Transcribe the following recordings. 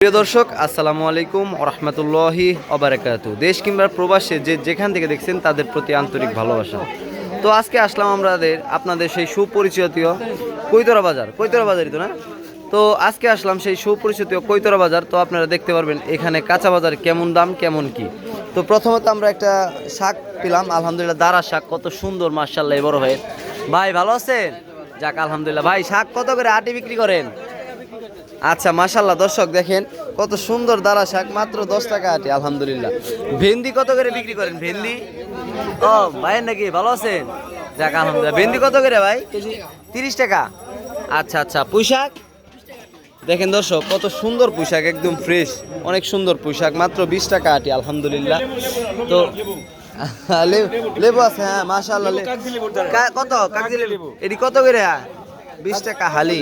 প্রিয় দর্শক, আসসালামু আলাইকুম রহমতুল্লাহি অবরাকাত দেশ কিংবা প্রবাসে যে যেখান থেকে দেখছেন তাদের প্রতি আন্তরিক ভালোবাসা। তো আজকে আসলাম আমাদের, আপনাদের সেই সুপরিচিতীয় কৈতরা বাজার। কৈতরা বাজারই তো না? তো আজকে আসলাম সেই সুপরিচিত কৈতরা বাজার। তো আপনারা দেখতে পারবেন এখানে কাঁচা বাজার কেমন দাম, কেমন কি। তো প্রথমত আমরা একটা শাক পেলাম, আলহামদুলিল্লাহ দাঁড়া শাক, কত সুন্দর মার্শাল্লাহ বড় হয়ে। ভাই, ভালো আছেন? যাক, আলহামদুলিল্লাহ। ভাই, শাক কত করে আটি বিক্রি করেন? আচ্ছা মাশাল্লাহ দর্শক দেখেন কত সুন্দর দাঁড়া শাক মাত্র দশ টাকা আটি আলহামদুলিল্লাহ। ভেন্দি কত করে বিক্রি করেন ভেন্দি ও ভাই নাকি ভালো আছেন? যাক আলহামদুলিল্লাহ। ভেন্দি কত করে ভাই? তিরিশ টাকা। আচ্ছা আচ্ছা পুঁইশাক? দেখেন দর্শক কত সুন্দর পোশাক একদম ফ্রেশ অনেক সুন্দর পোশাক মাত্র বিশ টাকা আটি আলহামদুলিল্লাহ। তো লেবু আছে হ্যাঁ লে- কত? কাগজি লেবু? এটি কত করে? বিশ টাকা হালি।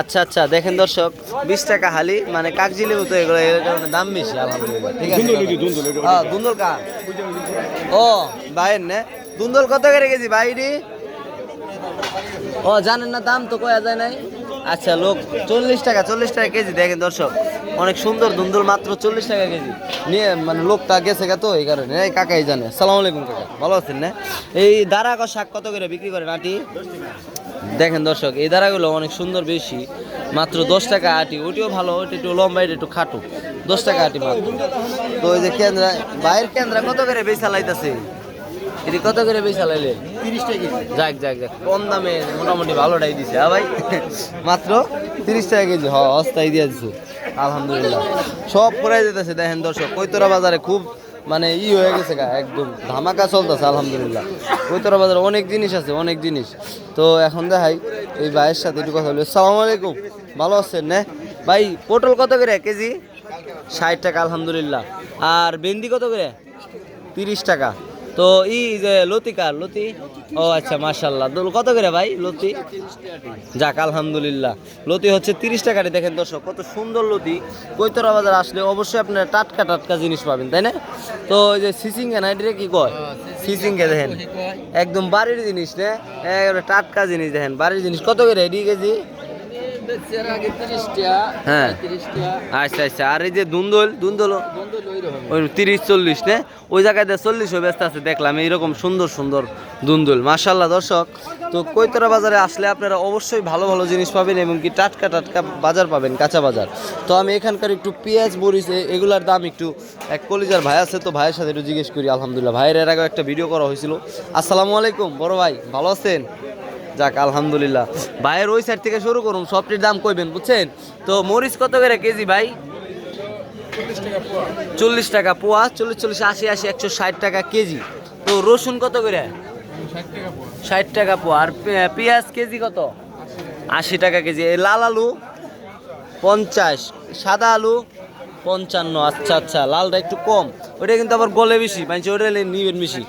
আচ্ছা আচ্ছা দেখেন দর্শক বিশ টাকা হালি মানে কাগজি লেবু তো এগুলো এর কারণে দাম বেশি আলহামদুলিল্লাহ। ঠিক আছে? হ্যাঁ দুন্দল কা ও বাইর নে। দুন্দল কত করে কেজি বাইরি ও জানেন না দাম তো কয়া যায় নাই। আচ্ছা লোক চল্লিশ টাকা চল্লিশ টাকা কেজি দেখেন দর্শক। অনেক সুন্দর দুন্দুল মাত্র চল্লিশ টাকা কেজি। নিয়ে মানে লোকটা গেছে গা তো এই কারণে। এই কাকাই জানে। সালাম আলাইকুম কাকা। ভালো আছেন না? এই দাঁড়া শাক কত করে বিক্রি করে আটি? দেখেন দর্শক এই দাঁড়াগুলো অনেক সুন্দর বেশি মাত্র দশ টাকা আটি ওটিও ভালো ওটি একটু লম্বা এটা একটু খাটো দশ টাকা আটি মাত্র। তো ওই যে কেন্দ্রা বাইরের কেন্দ্রা কত করে বেচা লাইতাছে এটি কত করে বেচা লাইলে যাক যাক যাক কম দামে মোটামুটি ভালোটাই দিছে হ্যাঁ ভাই? মাত্র তিরিশ টাকা কেজি হ অস্থায়ী দিয়ে দিছে আলহামদুলিল্লাহ। সব পড়াই যেতেছে দেখেন দর্শক কৈতরা বাজারে খুব মানে ই হয়ে গেছে গা, একদম ধামাকা চলতেছে, আলহামদুলিল্লাহ। বৈতরা বাজারে অনেক জিনিস আছে, অনেক জিনিস। তো এখন দেখাই, এই ভাইয়ের সাথে একটু কথা বলি। সালাম আলাইকুম। ভালো আছেন, না? ভাই, পটল কত করে কেজি? ষাট টাকা, আলহামদুলিল্লাহ। আর বেন্দি কত করে? তিরিশ টাকা। তো ই যে লতিকার লতি? ও আচ্ছা মার্শাল্লাহ কত করে ভাই লতি? যাক আলহামদুলিল্লাহ। লতি হচ্ছে তিরিশ টাকাটি দেখেন দর্শক কত সুন্দর লতি। কৈতরা বাজার আসলে অবশ্যই আপনার টাটকা টাটকা জিনিস পাবেন তাই না? তো ওই যে সিসিঙ্গা না এটা কি কয়? সিসিঙ্গা দেখেন। একদম বাড়ির জিনিস না? টাটকা জিনিস দেখেন। বাড়ির জিনিস কত করে? এডি কেজি? হ্যাঁ। আচ্ছা আচ্ছা আর এই যে দুন্দল দুন্দল ওই তিরিশ চল্লিশ নে? ওই জায়গায় চল্লিশও ব্যস্ত আছে দেখলাম এইরকম সুন্দর সুন্দর দুন্দুল। মার্শাল্লাহ দর্শক। তো কৈতরা বাজারে আসলে আপনারা অবশ্যই ভালো ভালো জিনিস পাবেন এবং কি টাটকা টাটকা বাজার পাবেন কাঁচা বাজার। তো আমি এখানকার একটু পেঁয়াজ মরিচ এ- এগুলার দাম একটু এক কলিজার ভাই আছে তো ভাইয়ের সাথে একটু জিজ্ঞেস করি আলহামদুলিল্লাহ। ভাইয়ের এর আগে একটা ভিডিও করা হয়েছিল। আসসালামু আলাইকুম বড় ভাই ভালো আছেন? যাক, আলহামদুলিল্লাহ। ভাইয়ের ওই সাইড থেকে শুরু করুন, সবটির দাম কইবেন, বুঝছেন? তো মরিচ কত করে কেজি ভাই? চল্লিশ টাকা পোয়া, চল্লিশ চল্লিশ, আশি আশি, একশো ষাট টাকা কেজি। তো রসুন কত করে? ষাট টাকা পোয়া। আর পেঁয়াজ কেজি কত? আশি টাকা কেজি। এই লাল আলু পঞ্চাশ, সাদা আলু পঞ্চান্ন। আচ্ছা আচ্ছা লালটা একটু কম। ওটা কিন্তু আবার গলে বেশি মানে ওটা নিবেন বেশি।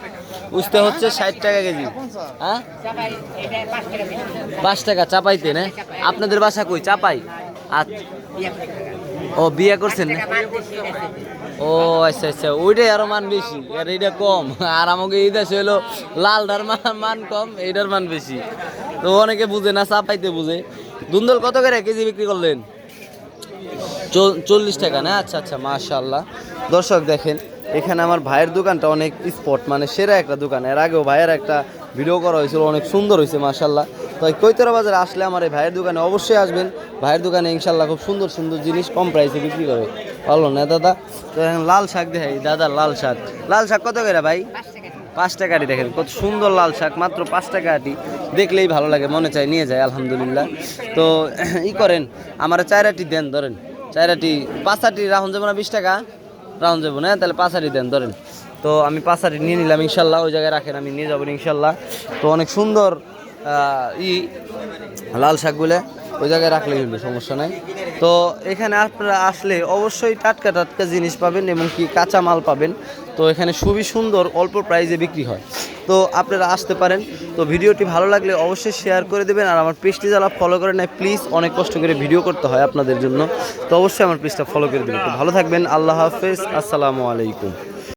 উঠতে হচ্ছে ষাট টাকা কেজি। হ্যাঁ? পাঁচ টাকা চাপাইতে, না? আপনাদের বাসা কই? চাপাই? আচ্ছা। ও, বিয়ে করছেন, না? ও আচ্ছা আচ্ছা। ওইটাই আরও মান বেশি, আর এইটা কম। আর আমাকে এই দেশে হলো লালটার মান কম, এইটার মান বেশি। তো অনেকে বুঝে না, চাপাইতে বুঝে। দুন্দল কত করে কেজি বিক্রি করলেন? চল্লিশ টাকা না? আচ্ছা আচ্ছা মাশাল্লাহ দর্শক দেখেন, এখানে আমার ভাইয়ের দোকানটা অনেক স্পট মানে সেরা একটা দোকান। এর আগেও ভাইয়ের একটা ভিডিও করা হয়েছিল, অনেক সুন্দর হয়েছে মাশাল্লাহ তো এই কৈতরা বাজারে আসলে আমার এই ভাইয়ের দোকানে অবশ্যই আসবেন। ভাইয়ের দোকানে ইনশাল্লাহ খুব সুন্দর সুন্দর জিনিস কম প্রাইসে বিক্রি করে। ভালো না দাদা? তো লাল শাক দেখাই, দাদা লাল শাক। লাল শাক কত করে ভাই? পাঁচ টাকাটি দেখেন, কত সুন্দর লাল শাক, মাত্র পাঁচ টাকা আটি দেখলেই ভালো লাগে, মনে চায় নিয়ে যায়, আলহামদুলিল্লাহ। তো, ই করেন, আমার চায়রাটি দেন, ধরেন। চায়রাটি পাঁচাটি রাহুন যাব না, বিশ টাকা রাহুন যাব না, তাহলে পাঁচাটি দেন, ধরেন। তো আমি পাঁচাটি নিয়ে নিলাম, ইনশাল্লাহ, ওই জায়গায় রাখেন, আমি নিয়ে যাব ইনশাল্লাহ। তো অনেক সুন্দর ই, লাল শাকগুলো। ওই জায়গায় রাখলেই হলো, সমস্যা নাই। তো এখানে আপনারা আসলে অবশ্যই টাটকা টাটকা জিনিস পাবেন এবং কি কাঁচা মাল পাবেন। তো এখানে খুবই সুন্দর, অল্প প্রাইজে বিক্রি হয়। তো আপনারা আসতে পারেন। তো ভিডিওটি ভালো লাগলে অবশ্যই শেয়ার করে দেবেন আর আমার পেজটি যারা ফলো করে নেয় প্লিজ অনেক কষ্ট করে ভিডিও করতে হয় আপনাদের জন্য। তো অবশ্যই আমার পেজটা ফলো করে দেবেন। ভালো থাকবেন, আল্লাহ হাফেজ, আসসালামু আলাইকুম।